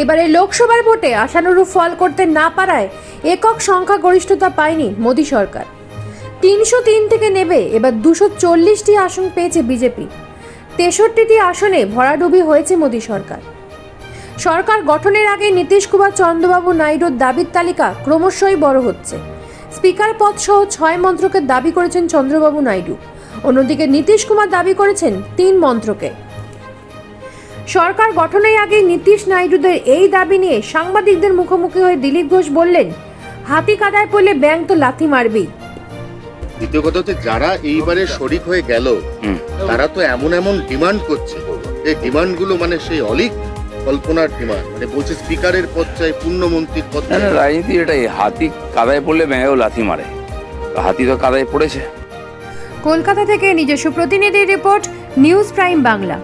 এবারে লোকসভার ভোটে আশানুরূপ ফল করতে না পারায় একক সংখ্যাগরিষ্ঠতা পায়নি মোদী সরকার। তিনশো তিন থেকে নেবে এবার দুশো চল্লিশটি আসন পেয়েছে বিজেপি। তেষট্টিটি আসনে ভরাডুবি হয়েছে মোদী সরকার। সরকার গঠনের আগে নীতিশ কুমার চন্দ্রবাবু নাইডুর দাবির তালিকা ক্রমশই বড় হচ্ছে। স্পিকার পদ সহ ছয় মন্ত্রকের দাবি করেছেন চন্দ্রবাবু নাইডু। অন্যদিকে নীতিশ কুমার দাবি করেছেন তিন মন্ত্রকে। সরকার গঠনের আগে নীতিশ নাইডুদের এই দাবি নিয়ে সাংবাদিকদের মুখোমুখি হয়ে দিলীপ ঘোষ বললেন হাতি কাদায় পড়লে ব্যাং তো লাথি মারবেই দ্বিতীয় কথা হচ্ছে যারা এইবারে শরিক হয়ে গেল হুম। তারা তো এমন এমন ডিমান্ড করছে। এই ডিমান্ডগুলো মানে সেই অলিক কল্পনার ডিমান্ড। মানে বলছে স্পিকারের পদ চাই পূর্ণমন্ত্রীর পদ চাই। রাজনীতি এটাই হাতি কাদায় পড়লে ব্যাঙেও লাথি মারে। হাতি তো কাদায় পড়েছে। কলকাতা থেকে নিজস্ব প্রতিনিধি রিপোর্ট নিউজ প্রাইম বাংলা।